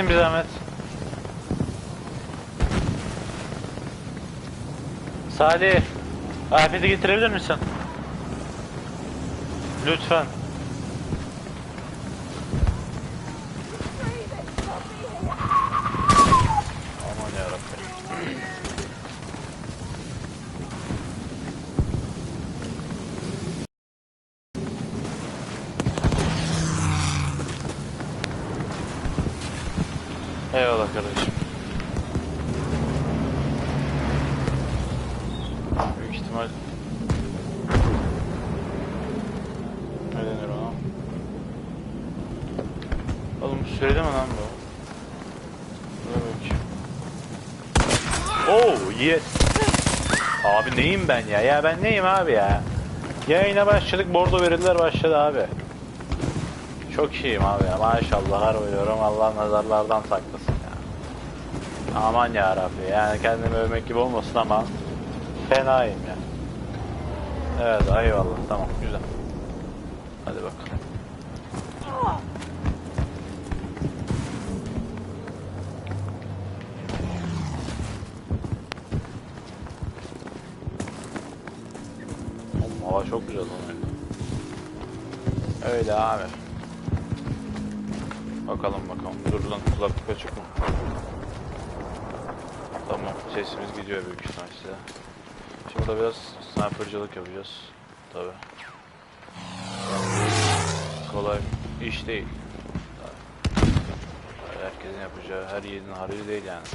misin bir zahmet? Salih, afeti getirebilir misin? Lütfen. Aman yarabbim. Eyvallah kardeşim. Büyük ihtimal ne denir ona? Oğlum söyledi mi lan bu? Dur bakayım. Oh yes. Abi neyim ben ya? Ya ben neyim abi ya? Yayına başladık bordo verildiler başladı abi. Çok iyiyim abi ya maşallah harbiden Allah nazarlardan saklasın ya. Aman ya Rabbi yani kendimi övmek gibi olmasın ama fenayım ya. Evet eyvallah tamam güzel. Hadi bakalım. Çok güzel lan öyle. Abi. Bakalım bakalım. Dur lan kulaklık açık mı? Tamam sesimiz gidiyor büyük ihtimal size. Şimdi burada biraz snipercılık yapacağız. Tabi. Kolay iş değil. Herkesin yapacağı her yiğidin harcı değil yani.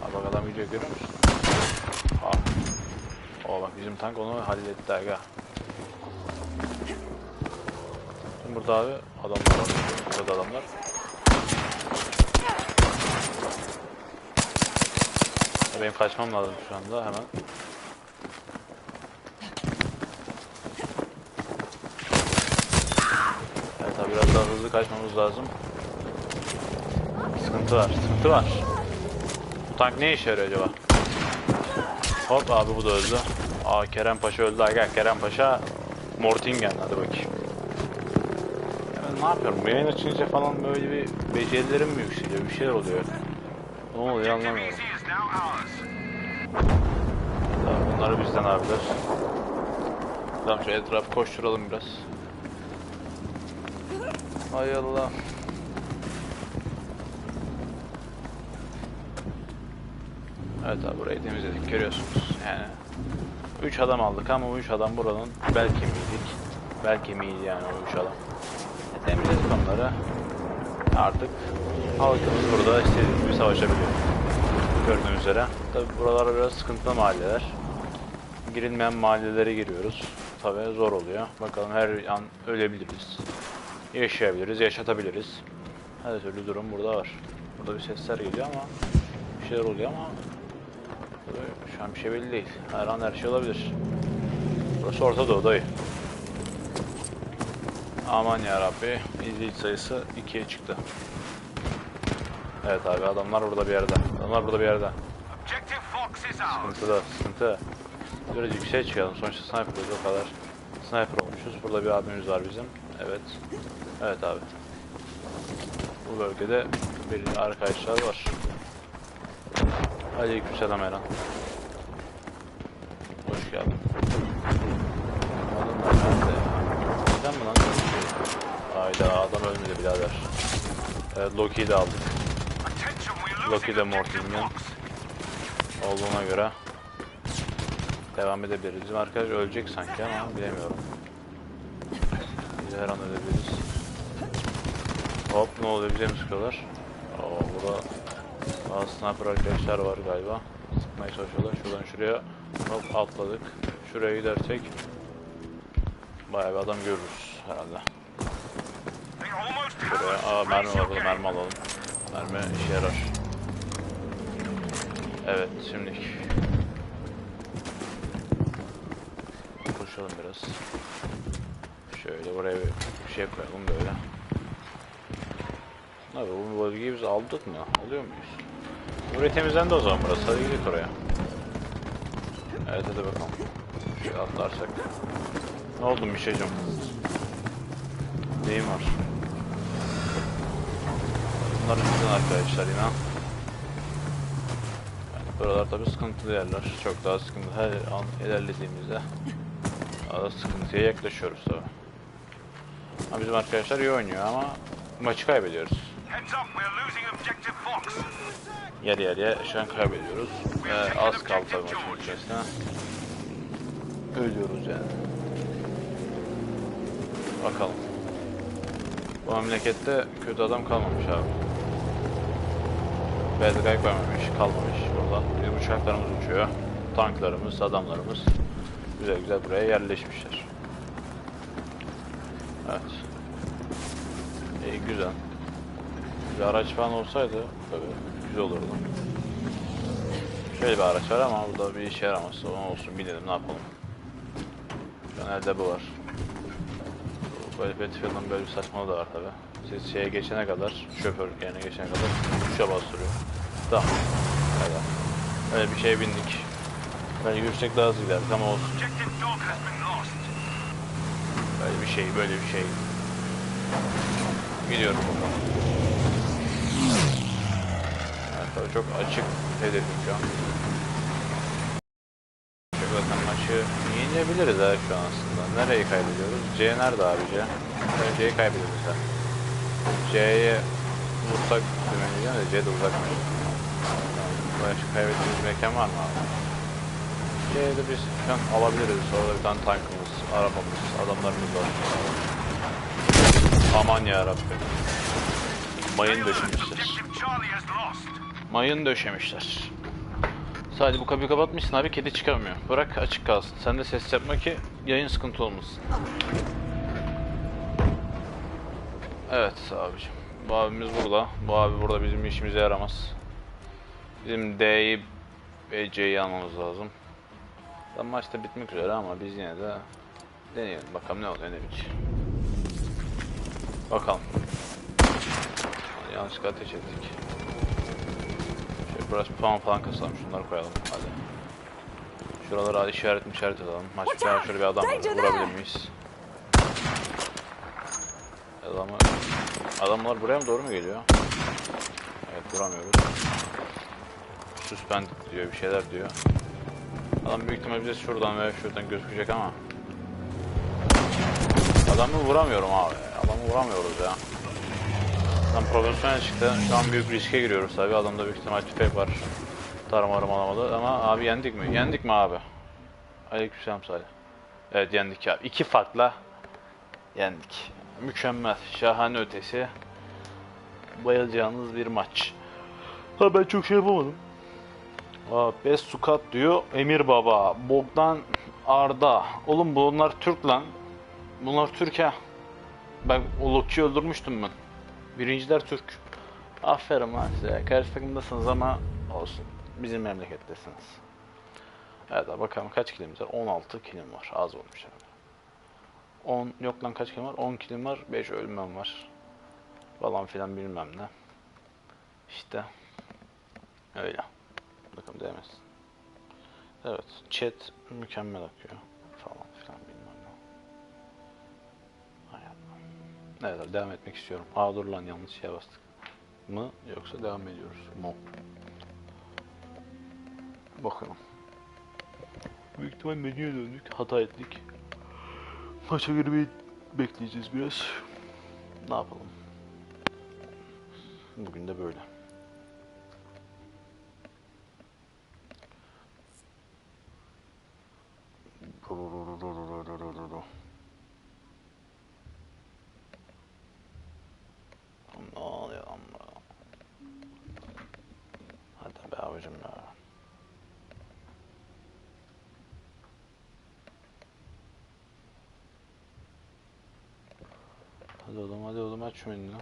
Ha bak adam gidiyor görüyor musun? Ha. O bak bizim tank onu halletti aga. Şimdi burada abi adamlar var. Burada adamlar. Benim kaçmam lazım şu anda hemen. Evet abi biraz daha hızlı kaçmamız lazım. Sıkıntı var, sıkıntı var. Bu tank ne işe yarıyor acaba? Hop abi bu da öldü. Aa Kerem Paşa öldü. Aga Kerem Paşa Mortingen hadi bakayım. Ya ne yapıyorum? Yayın açınca falan böyle bir becerilerim mi yükseliyor? Bir şeyler oluyor. Ne oluyor anlamıyorum. Tamam, bunları bizden abiler. Tamam şu etrafı koşturalım biraz. Hay Allah. Evet abi burayı temizledik görüyorsunuz yani. 3 adam aldık ama bu 3 adam buranın bel kemiğiydik. Bel kemiğiydi yani o 3 adam. E, temizledik onları. Artık halkımız burada istediği gibi savaşabiliyor. Gördüğünüz üzere. Tabi buralar biraz sıkıntılı mahalleler. Girilmeyen mahallelere giriyoruz. Tabi zor oluyor. Bakalım her an ölebiliriz. Yaşayabiliriz, yaşatabiliriz. Her türlü durum burada var. Burada bir sesler geliyor ama bir şeyler oluyor ama şu an bir şey belli değil. Her an her şey olabilir. Burası Orta Doğu dayı. Aman ya Rabbi, izleyici sayısı 2'ye çıktı. Evet abi adamlar burada bir yerde. Adamlar burada bir yerde. Sıkıntı da sıkıntı. Biraz yükseğe çıkalım. Sonuçta sniper'ız o kadar. Sniper olmuşuz. Burada bir abimiz var bizim. Evet. Evet abi. Bu bölgede bir arkadaşlar var. Aleykümselam Eren. Hoş geldin. Adamlar nerede ya? Sen mi lan? Hayda adam ölmedi birader. Evet Loki'yi de aldık. Loki de. Fox. olduğuna göre devam edebiliriz. Bizim arkadaş ölecek sanki ama bilemiyorum. Biz her an ölebiliriz. Hop ne oluyor bize mi sıkıyorlar? Bazı sniper arkadaşlar var galiba. Sıkmaya çalışıyorlar. Şuradan şuraya hop atladık. Şuraya gidersek bayağı bir adam görürüz herhalde. Şuraya aa mermi var burada mermi alalım. Mermi işe yarar. Evet şimdi koşalım biraz. Şöyle buraya bir şey koyalım böyle. Abi bu bölgeyi biz aldık mı? Alıyor muyuz? Burayı temizlendi o zaman burası. Hadi gidelim oraya. Evet hadi bakalım. Şöyle atlarsak. Ne oldu Mişacım? Neyim var? Bunlar bizden arkadaşlar inan. Yani buralar tabi sıkıntılı yerler. Çok daha sıkıntı. Her an ilerlediğimizde daha da sıkıntıya yaklaşıyoruz tabi. Ama bizim arkadaşlar iyi oynuyor ama maçı kaybediyoruz. Heads up, we're losing objective Fox. Yer yer şu an kaybediyoruz. Ve az kaldı tabii maçın içerisine. Ölüyoruz yani. Bakalım. Bu memlekette kötü adam kalmamış abi. Belgay koymamış, kalmamış burada. Bizim uçaklarımız uçuyor. Tanklarımız, adamlarımız güzel güzel buraya yerleşmişler. Evet. İyi güzel. Bir araç falan olsaydı tabii güzel olurdu. Şöyle bir araç var ama burada bir işe yaramaz. Onun olsun binelim ne yapalım. Elde bu var. Böyle Battlefield'ın böyle bir saçmalığı da var tabi. Siz şeye geçene kadar, şoför yerine geçene kadar tuşa bastırıyor. Tamam. Öyle. Öyle bir şeye bindik. Böyle yüksek daha hızlı giderdik ama olsun. Böyle bir şey, böyle bir şey. Gidiyorum bakalım. Tabii çok açık hedefim şu an. Çok zaten maçı yenebiliriz ha şu an aslında. Nereyi kaybediyoruz? C nerede abi C? C'yi kaybediyoruz ha. C'ye vursak diyeceğim de C de uzakmış. Başka kaybettiğimiz mekan var mı abi? C'ye de biz şu an alabiliriz. Orada bir tane tankımız, arabamız, adamlarımız var. Aman ya Rabbim. Mayın döşemişler. Mayın döşemişler. Sadece bu kapıyı kapatmışsın abi kedi çıkamıyor. Bırak açık kalsın. Sen de ses yapma ki yayın sıkıntı olmasın. Evet abicim. Bu abimiz burada. Bu abi burada bizim işimize yaramaz. Bizim D'yi ve C'yi almamız lazım. Tam maçta bitmek üzere ama biz yine de deneyelim. Bakalım ne oluyor ne. Bakalım. Yanlışlıkla ateş ettik. Biraz puan falan kasalım. Şunları koyalım. Hadi. Şuralara işaret mi işaret edelim. Maç biter out! şöyle bir adam var. Vurabilir miyiz? Adamı... Adamlar buraya mı doğru mu geliyor? Evet vuramıyoruz. Suspend diyor bir şeyler diyor. Adam büyük ihtimal bize şuradan veya şuradan gözükecek ama. Adamı vuramıyorum abi. Adamı vuramıyoruz ya. Adam profesyonel çıktı. Şu an büyük riske giriyoruz tabi. Adamda büyük ihtimal tüfek var. Tarımarım alamadı ama abi yendik mi? Yendik mi abi? Aleykümselam Salih. Evet yendik abi. İki farkla yendik. Mükemmel. Şahane ötesi. Bayılacağınız bir maç. Ha ben çok şey yapamadım. Aa, Best Sukat diyor. Emir Baba. Bogdan Arda. Oğlum bunlar Türk lan. Bunlar Türk ha. Ben o Loki'yi öldürmüştüm ben. Birinciler Türk. Aferin lan size. Karşı takımdasınız ama olsun. Bizim memlekettesiniz. Evet bakalım kaç kilimiz var? 16 kilim var. Az olmuş abi. 10 yok lan kaç kilim var? 10 kilim var. 5 ölmem var. Falan filan bilmem ne. İşte. Öyle. Bakalım değmez. Evet. Chat mükemmel akıyor. Evet devam etmek istiyorum. Aa dur lan yanlış şeye bastık. Mı yoksa devam ediyoruz mu? Bakalım. Büyük ihtimal menüye döndük. Hata ettik. Maça girmeyi bekleyeceğiz biraz. Ne yapalım? Bugün de böyle. Ne oluyor lan bu? Hadi be abicim ya. Hadi oğlum hadi oğlum aç menüyü.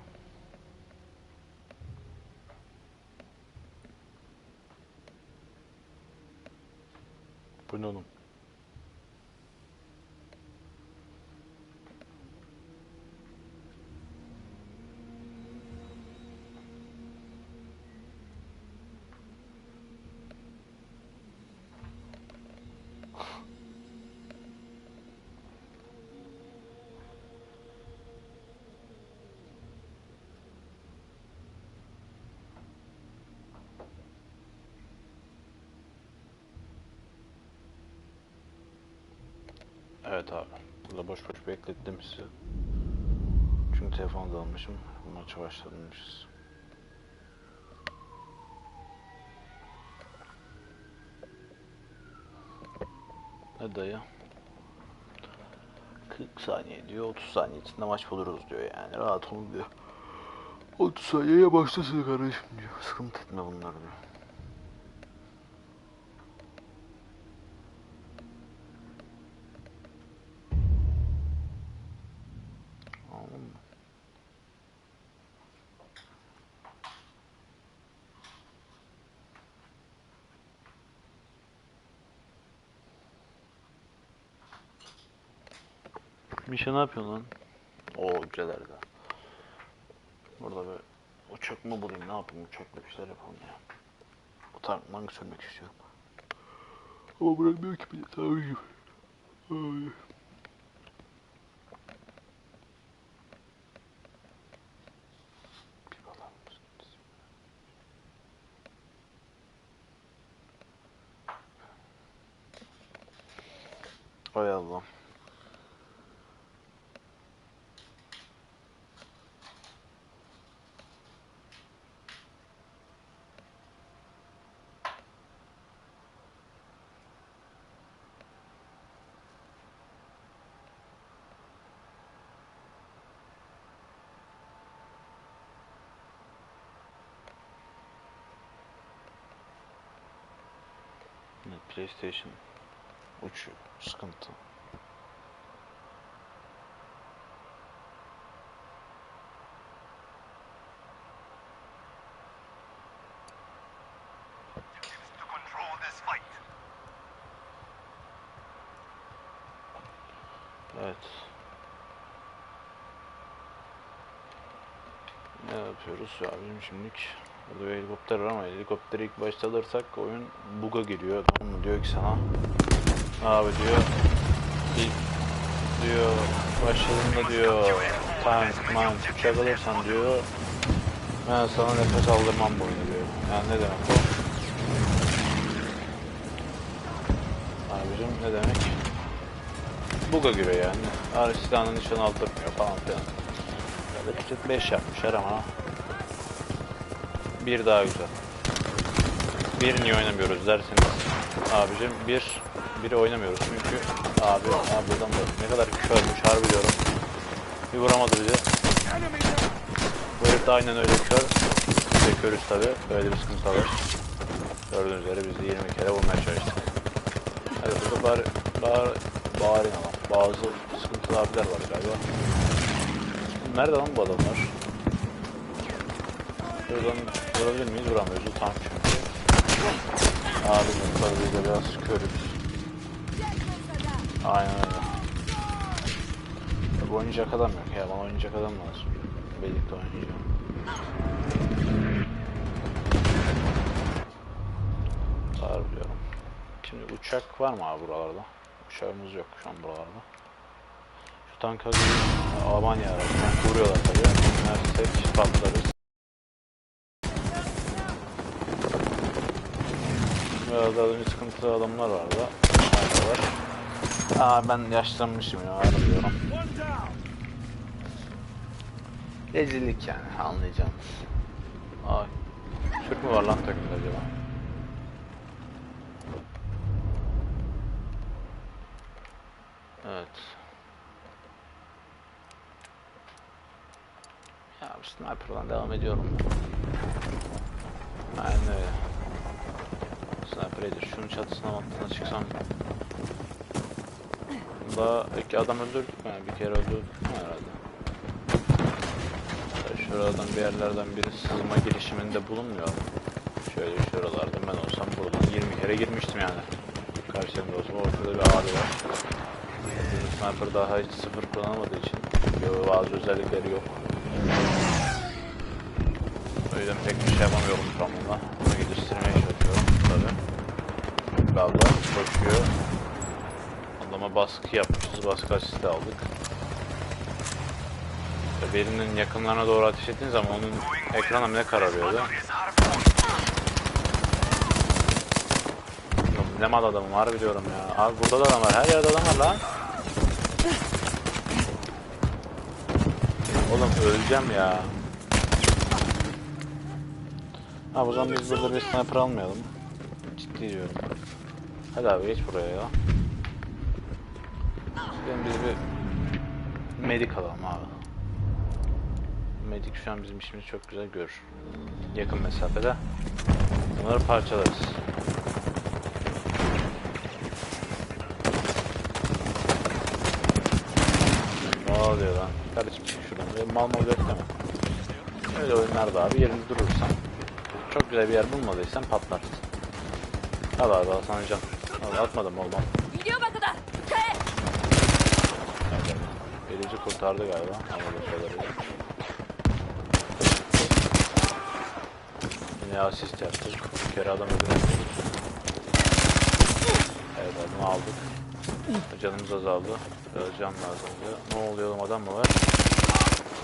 Evet abi. Burada boş boş beklettim sizi. Çünkü telefonu da almışım. Maça başlamışız. Ne dayı? 40 saniye diyor, 30 saniye içinde maç buluruz diyor yani. Rahat ol diyor. 30 saniyeye başlasın kardeşim diyor. Sıkıntı etme bunlar diyor. Anladın mı? Bir şey ne yapıyorsun lan? Oo güzellerdi. Burada bir uçak mı bulayım ne yapayım uçakla bir şeyler yapalım ya. Bu tankmanı sürmek istiyorum. Ama bırakmıyor ki beni tabii Ay. Bir bakar mısınız? Hay Allah. Ne, PlayStation uçuyor. Sıkıntı. Evet. Ne yapıyoruz ya bizim şimdilik burada bir helikopter var ama helikopteri ilk başta alırsak oyun buga giriyor tamam mı diyor ki sana? Abi diyor ilk diyor başladığında diyor tank man uçak alırsan diyor ben sana nefes aldırmam bu oyunu diyor. Yani ne demek bu abicim ne demek? Buga giriyor yani. Aristan'ın nişan aldırmıyor falan filan. Böyle işte 5 yapmışlar ama bir daha güzel. Bir niye oynamıyoruz derseniz abicim bir biri oynamıyoruz çünkü abi abi adam da ne kadar körmüş harbi diyorum. Bir vuramadı bizi. Bu herif de aynen öyle kör. Biz de körüz tabi. Böyle bir sıkıntı var. Gördüğünüz üzere biz de 20 kere vurmaya çalıştık. Hadi burada bari, bari, bari ama bazı sıkıntılı abiler var galiba. Nerede lan bu adamlar? Buradan vurabilir miyiz? Vuramıyoruz. Bu tank çünkü. Abi de biraz körüz. Aynen öyle. Bu oynayacak adam yok ya. Bana oynayacak adam lazım. Birlikte oynayacağım. Harbi diyorum. Şimdi uçak var mı abi buralarda? Uçağımız yok şu an buralarda. Şu tanka aman yarabbim. Tank vuruyorlar tabii. Mersek patlarız. Biraz daha önce sıkıntılı adamlar vardı. Hala var. Aa ben yaşlanmışım ya harbi diyorum. Rezillik yani anlayacağınız. Ay. Türk mü var lan takımda acaba? Evet. Ya sniper'dan devam ediyorum. Aynen öyle. Sniper Edir. Şunun çatısına altına çıksam. Bunda iki adam öldürdük mü? Bir kere öldürdük mü herhalde? Şuradan bir yerlerden biri sızma girişiminde bulunmuyor. Şöyle şuralardan ben olsam buradan 20 kere girmiştim yani. Karşımda olsam ortada bir abi var. Bizim sniper daha hiç sıfır kullanamadığı için bazı özellikleri yok. O yüzden pek bir şey yapamıyorum bununla. Bunu geliştirmeye bunları. Galiba koşuyor. Adama baskı yapmışız. Baskı asisti aldık. Birinin yakınlarına doğru ateş ettiğiniz zaman onun ekranı bile kararıyordu. Ne mal adamı var biliyorum ya. Abi burada da adam var. Her yerde adam var lan. Oğlum öleceğim ya. Ha o zaman biz burada bir sniper almayalım. Ciddi diyorum. Hadi abi geç buraya ya. Biz bir medik alalım abi. Medik şu an bizim işimizi çok güzel görür. Yakın mesafede. Bunları parçalarız. Ne oluyor lan? Kardeşim çık şuradan. Mal mal bekleme. Öyle oyunlarda abi yerinde durursan çok güzel bir yer bulmadıysan patlarsın. Al abi al sana can. Al atmadım olmam. Birinci kurtardı galiba. Ama kadarıyla. Yine asist yaptık. Bir kere adam öldürdük. Evet adamı aldık. Canımız azaldı. Can lazım diyor. Ne oluyor oğlum adam mı var?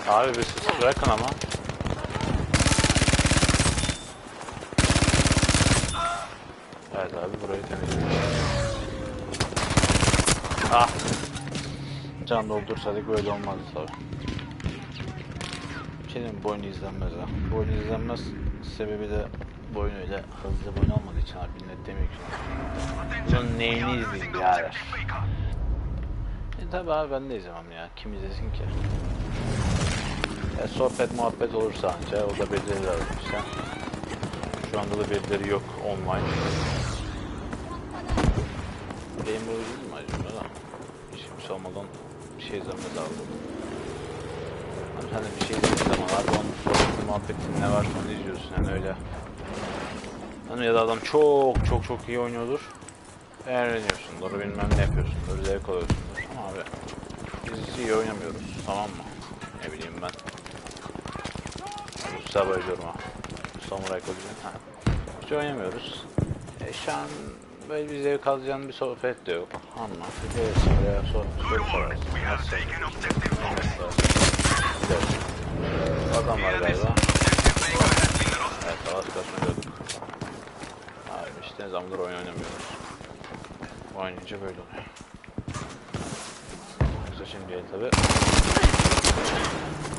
Abi bir sus bırakın ama. Evet abi burayı temizledik. Ah! Can doldursaydık böyle olmazdı tabi. Senin boyun izlenmez ha. Boyun izlenmez sebebi de boyun öyle hızlı boyun olmadığı için abi millet demiyor ki. Bunun neyini izleyeyim birader. E tabi abi ben de izlemem ya. Kim izlesin ki? Ya sohbet muhabbet olursa anca o da birileri lazım işte. Şu anda da birileri yok online. Benim boyu değil mi acaba da? Hiç kimse olmadan bir şey izlemez abi. Abi sen de bir şey izlediğin zaman abi onun sohbeti muhabbetini ne var onu izliyorsun yani öyle. Hani ya da adam çok çok çok iyi oynuyordur. Eğleniyorsundur bilmem ne yapıyorsundur zevk alıyorsundur ama abi biz iyi oynamıyoruz tamam mı? Ne bileyim ben. Ediyorum ha. Samuray Kod'un ha. Hiç oynamıyoruz. E şu an böyle bir zevk alacağın bir sohbet de yok. Ama de oraya sor, soru sorarsın. Nasıl Gidersin. Adam var galiba. Evet, savaş kaçmıyorduk. Abi işte ne zamandır oyun oynamıyoruz. Oynayınca böyle oluyor. Yoksa şimdi değil tabi.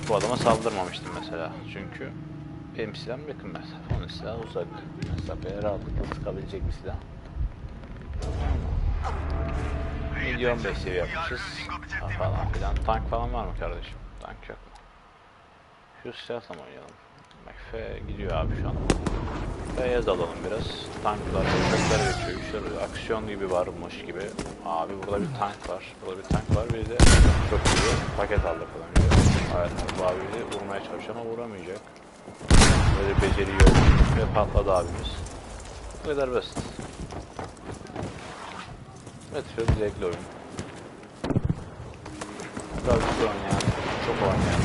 Bu adama saldırmamıştım mesela. Çünkü benim silahım yakın mesafe. Onun silahı uzak mesafeye rahatlıkla sıkabilecek bir silah. Milyon 5 seviye yapmışız. Ha, falan filan. Tank falan var mı kardeşim? Tank yok mu? Şu silahla oynayalım? F gidiyor abi şu an. Beyaz alalım biraz. Tanklar, uçaklar geçiyor. Işler, aksiyon gibi varmış gibi. Abi burada bir tank var. Burada bir tank var. Bir de çok iyi paket aldık falan. Evet, bu abi bizi vurmaya çalışıyor ama vuramayacak. Böyle beceri yok. Ve patladı abimiz. Bu kadar basit. Battlefield zevkli oyun. Gravity oynayan, çok oynayan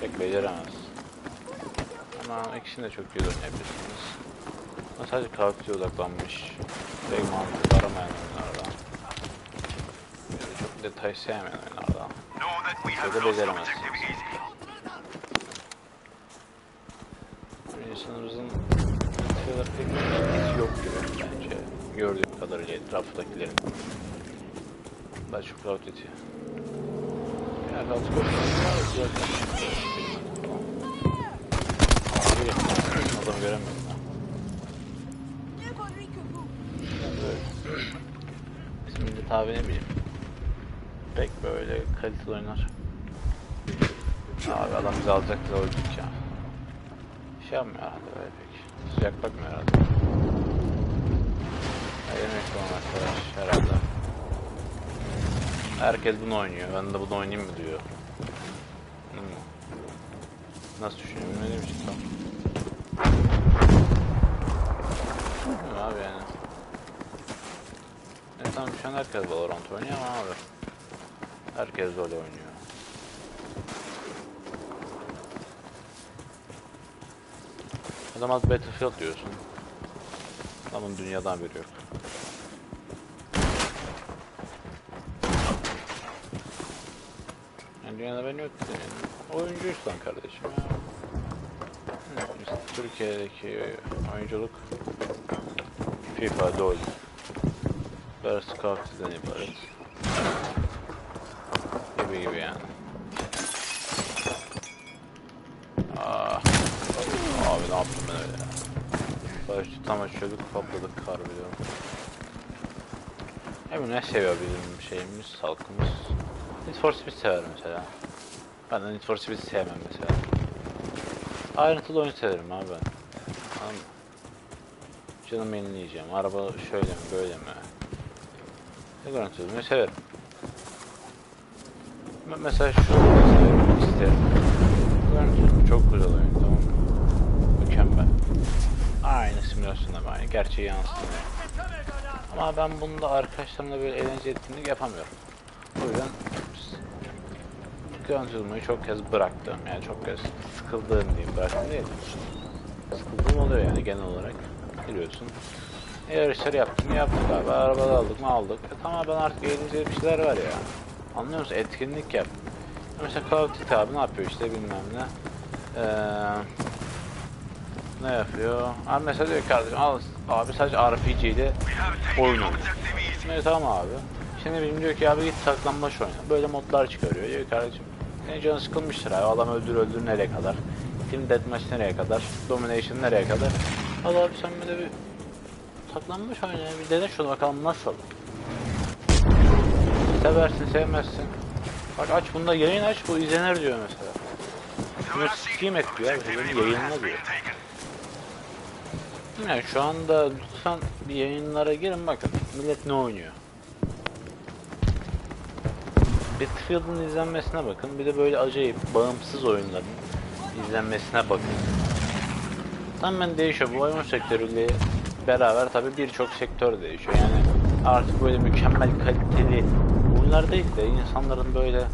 pek beceremez. Ama ikisini de çok iyi oynayabilirsiniz. Ama sadece Gravity'ye odaklanmış, pek mantık aramayan oyunlardan. Böyle çok detay sevmeyen oyunlardan. Şöyle lost beceremezsiniz. İnsanımızın şeyler pek etkisi yok gibi bence. Gördüğüm kadarıyla etraftakilerin. Çok Cloud eti. Ya Cloud zaten. Abi, adam göremiyorum. Böyle. Millet abi ne bileyim. Pek böyle kaliteli oynar. Abi adam bizi alacaktı da öldük ya. Şey yapmıyor herhalde öyle pek. Sıcak bakmıyor herhalde. Ne demek bu arkadaş herhalde. Herkes bunu oynuyor. Ben de bunu oynayayım mı diyor. Hmm. Nasıl düşünüyor bilmediğim için tam. Abi yani. Evet tamam şu an herkes Valorant oynuyor ama abi. Herkes LoL oynuyor. O zaman Battlefield diyorsun. Adamın dünyadan biri yok. Yani dünyada ben yok senin. Oyuncuysan kardeşim ya. Türkiye'deki oyunculuk FIFA, LoL, Versus ibaret. Gibi gibi yani. Aa, abi ne yaptım ben öyle ya. Barış tam açıyorduk kapladık harbiden. Abi ne seviyor bizim şeyimiz, halkımız? Need for Speed sever mesela. Ben de Need for Speed sevmem mesela. Ayrıntılı oyun severim abi ben. Anladın mı? Canımı yenileyeceğim. Araba şöyle mi böyle mi? Ne oyunu severim. Me- Mesela şu severim, isterim. Görüntülü çok güzel oyun tamam mı? Mükemmel. Simülasyonda aynı. Gerçeği yansıtıyor. Ama ben bunda arkadaşlarımla böyle eğlence etkinlik yapamıyorum. O yüzden görüntülümü çok kez bıraktım. Yani çok kez sıkıldığım diyeyim. Bıraktım değil. Sıkıldığım oluyor yani genel olarak. Biliyorsun. E yarışları yaptık mı yaptık abi. Arabada aldık mı aldık. E tamam ben artık eğlenceli bir şeyler var ya. Anlıyor musun? Etkinlik yap. Mesela Call of Duty abi ne yapıyor işte bilmem ne. Eee ne yapıyor? Abi mesela diyor kardeşim al abi sadece RPG ile We have taken oyun easy. Evet tamam abi. Şimdi benim diyor ki abi git saklanmaç oyna. Böyle modlar çıkarıyor. Diyor kardeşim senin canın sıkılmıştır abi. Adam öldür öldür nereye kadar? Team Deathmatch nereye kadar? Domination nereye kadar? Al abi sen de bir saklanmaç oyna. Bir dene şunu bakalım nasıl? Seversin sevmezsin. Bak aç bunda yayın aç bu izlenir diyor mesela. Bunu Steam et diyor yayınla diyor. Yani şu anda lütfen bir yayınlara girin bakın millet ne oynuyor. Battlefield'ın izlenmesine bakın bir de böyle acayip bağımsız oyunların izlenmesine bakın. Tamamen değişiyor bu oyun sektörüyle beraber tabi birçok sektör değişiyor yani artık böyle mükemmel kaliteli oyunlar değil de insanların böyle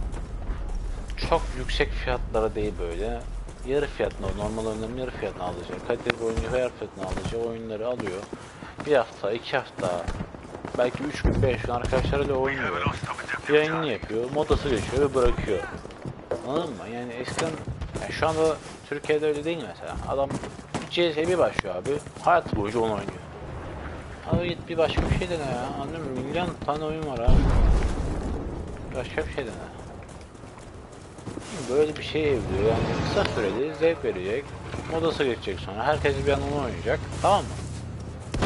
çok yüksek fiyatlara değil böyle yarı fiyatına normal oyunların yarı fiyatına alacağı kaliteli bir oyunu yarı fiyatına alacağı oyunları alıyor. Bir hafta iki hafta belki üç gün beş gün arkadaşlarıyla oynuyor. Yayınını yapıyor modası geçiyor ve bırakıyor. Anladın mı? Yani eskiden yani şu anda Türkiye'de öyle değil mesela. Adam CS bir başlıyor abi hayat boyunca onu oynuyor. Abi git bir başka bir şey dene ya. Anladın mı? Milyon tane oyun var abi. Başka bir şey dene Böyle bir şey evliyor yani kısa süreli zevk verecek. Modası geçecek sonra. Herkes bir an onu oynayacak. Tamam mı?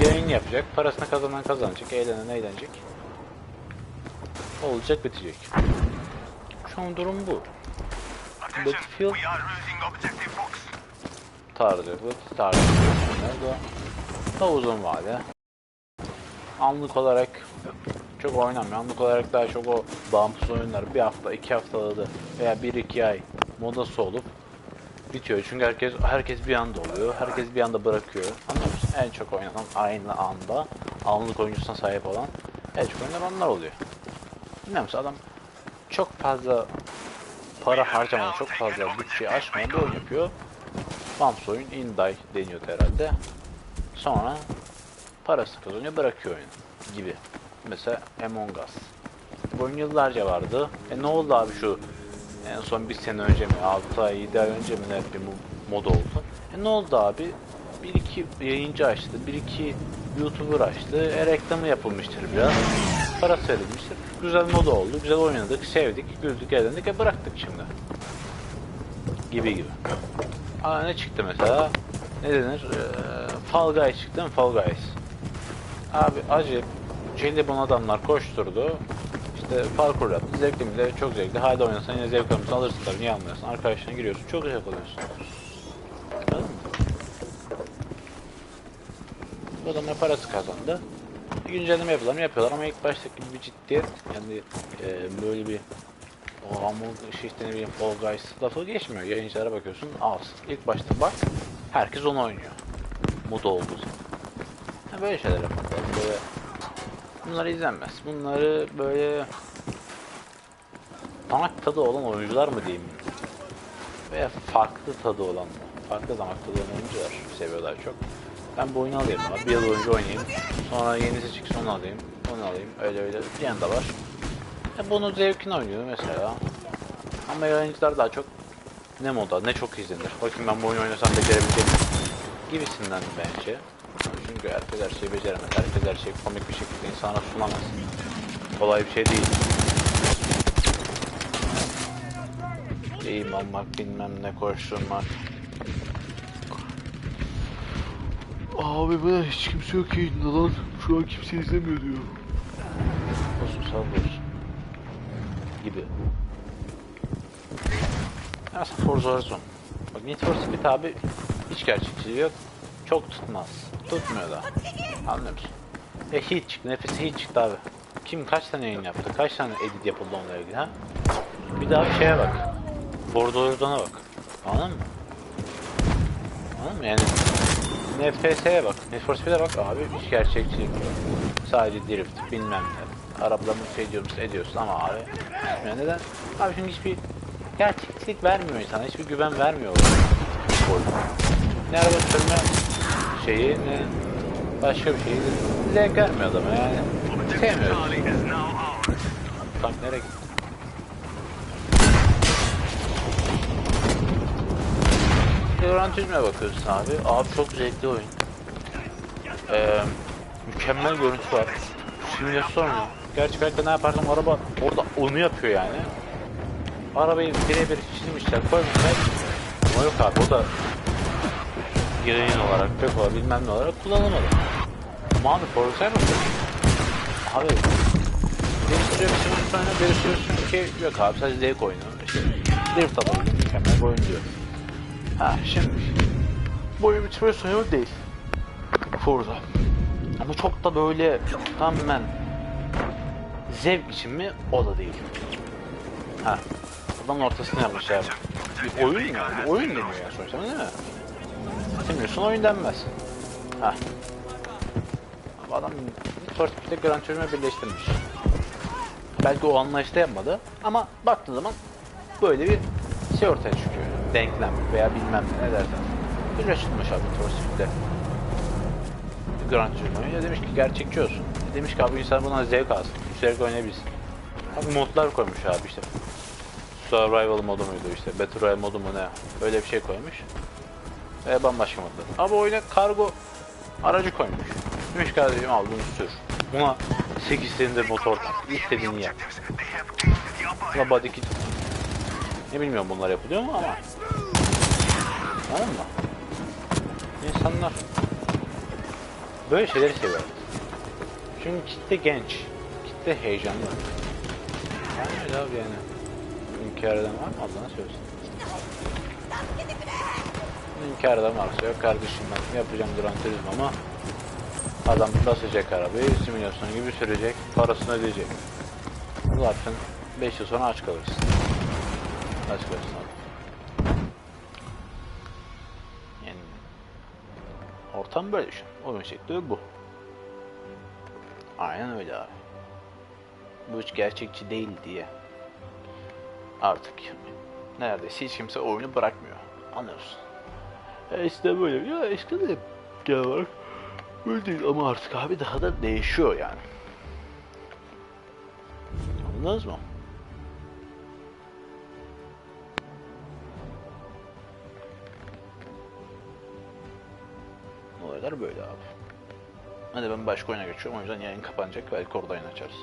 Yayın yapacak. Parasını kazanan kazanacak. Eğlenen eğlenecek. Olacak bitecek. Şu an durum bu. Battlefield-. Tarzı. Bu tarzı. Bunlar da daha uzun vade. Anlık olarak çok oynamıyor. Anlık olarak daha çok o bağımsız oyunlar bir hafta, iki haftada da veya bir iki ay modası olup bitiyor. Çünkü herkes herkes bir anda oluyor. Herkes bir anda bırakıyor. Anlıyor musun? En çok oynanan aynı anda anlık oyuncusuna sahip olan en çok oyunlar onlar oluyor. Bilmiyorum adam çok fazla para harcamadan, çok fazla bütçe aşmayan bir oyun yapıyor. Bağımsız oyun Indie deniyordu herhalde. Sonra parası kazanıyor bırakıyor oyunu gibi. Mesela Among Us. Bu oyun yıllarca vardı. E ne oldu abi şu en son bir sene önce mi 6 ay 7 ay önce mi ne bir mo- mod oldu. E ne oldu abi? Bir iki yayıncı açtı, bir iki YouTuber açtı. E reklamı yapılmıştır biraz. Para verilmiştir. Güzel mod oldu, güzel oynadık, sevdik, güldük, eğlendik, e bıraktık şimdi. Gibi gibi. Aa ne çıktı mesela? Ne denir? Ee, Fall Guys çıktı mi? Fall Guys. Abi acayip jelibon adamlar koşturdu. İşte parkur yaptı. Zevkli mi de çok zevkli. Hadi oynasan yine zevk almışsın alırsın tabii. Niye almıyorsun? Arkadaşına giriyorsun. Çok zevk alıyorsun. Anladın mı? Bu adamlar parası kazandı. Bir güncelleme yapıyorlar mı? Yapıyorlar ama ilk baştaki bir ciddiyet yani e, böyle bir o Among şey işte ne bileyim Fall Guys lafı geçmiyor. Yayıncılara bakıyorsun az. İlk başta bak herkes onu oynuyor. Moda olduğu zaman. Böyle şeyler yapmak lazım. Böyle bunlar izlenmez. Bunları böyle damak tadı olan oyuncular mı diyeyim? Veya farklı tadı olan, farklı damak tadı olan oyuncular seviyor daha çok. Ben bu oyunu alayım abi. Bir yıl boyunca oynayayım. Sonra yenisi çıksın onu alayım. Onu alayım. Öyle öyle. Bir yanda var. E bunun zevkini oynuyor mesela. Ama yayıncılar daha çok ne moda ne çok izlenir. Bakayım ben bu oyunu oynasam becerebilecek? Gibisinden bence. Çünkü herkes her şeyi beceremez. Herkes her şeyi komik bir şekilde insana sunamaz. Kolay bir şey değil. Eğim almak bilmem ne koşturmak. Abi ben hiç kimse yok yayında lan. Şu an kimse izlemiyor diyor. Olsun sağ olsun. Gibi. Aslında Forza Horizon. Bak Need for Speed abi hiç gerçekçiliği yok. Çok tutmaz. Tutmuyor da. Anlıyor musun? E Heat çıktı. Nefesi Heat çıktı abi. Kim kaç tane yayın yaptı? Kaç tane edit yapıldı onunla ilgili ha? Bir daha bir şeye bak. Horizon'a bak. Anladın mı? Anladın mı? Yani NFS'ye bak. Need for Speed'e bak abi hiç gerçekçilik yok. Sadece drift bilmem ne. Arabalarını şey ediyorsun, ediyorsun ama abi. Yani neden? Abi çünkü hiçbir gerçekçilik vermiyor insana. Hiçbir güven vermiyor. Ne araba sürme şeyi ne başka bir şeyi zevk vermiyor adama yani. Sevmiyoruz. Tank nereye gitti? Gran Turismo'ya bakıyorsun abi. Abi çok zevkli oyun. Ee, mükemmel görüntü var. Simülasyon mu? Gerçek hayatta ne yaparsam araba orada onu yapıyor yani. Arabayı birebir çizmişler, koymuşlar. Ama yok abi o da yayın olarak, pek olarak bilmem ne olarak kullanılmadı. Ama abi Forza bakın. Abi biri sürüyorsun sonra biri sürüyorsun ki yok abi sadece zevk oyunu. İşte drift alalım mükemmel bir oyun diyor. Ha şimdi bu oyun bir sürüyorsun yok değil. Forza. Ama çok da böyle tamamen zevk için mi o da değil. Ha. Adamın ortasını yapmışlar. Bir oyun mu? Bir oyun deniyor ya sonuçta değil mi? Bilmiyorsun oyun denmez. Ha. Ama adam Speed'le Gran Turismo birleştirmiş. Belki o anlayışta yapmadı ama baktığı zaman böyle bir şey ortaya çıkıyor. Denklem veya bilmem ne, dersen. Birleştirmiş abi. Gran Turismo'yu. Ya demiş ki gerçekçi olsun. Demiş ki abi insan buna zevk alsın. Zevk oynayabilsin. Abi modlar koymuş abi işte. Survival modu muydu işte, Battle Royale modu mu ne? Öyle bir şey koymuş. Ve bambaşka modlar. Abi oyuna kargo aracı koymuş. Demiş kardeşim al bunu sür. Buna 8 silindir motor tak. İstediğini yap. Buna body kit. Ne bilmiyorum bunlar yapılıyor mu ama. Anladın mı? İnsanlar böyle şeyleri seviyor. Çünkü kitle genç. Kitle heyecanlı. Yani öyle abi yani. İnkar var mı? Allah'ını söylesin. İnkar eden varsa yok kardeşim ben yapacağım Gran Turismo ama adam basacak arabayı simülasyon gibi sürecek, parasını ödeyecek. Zaten 5 yıl sonra aç kalırsın. Aç kalırsın. Yani ortam böyle düşün. Oyun şekli bu. Aynen öyle abi. Bu hiç gerçekçi değil diye. Artık neredeyse hiç kimse oyunu bırakmıyor. Anlıyorsun. E işte böyle. Ya işte de genel olarak böyle değil ama artık abi daha da değişiyor yani. Anladınız mı? Olaylar böyle abi. Hadi ben başka oyuna geçiyorum o yüzden yayın kapanacak belki orada yayın açarız.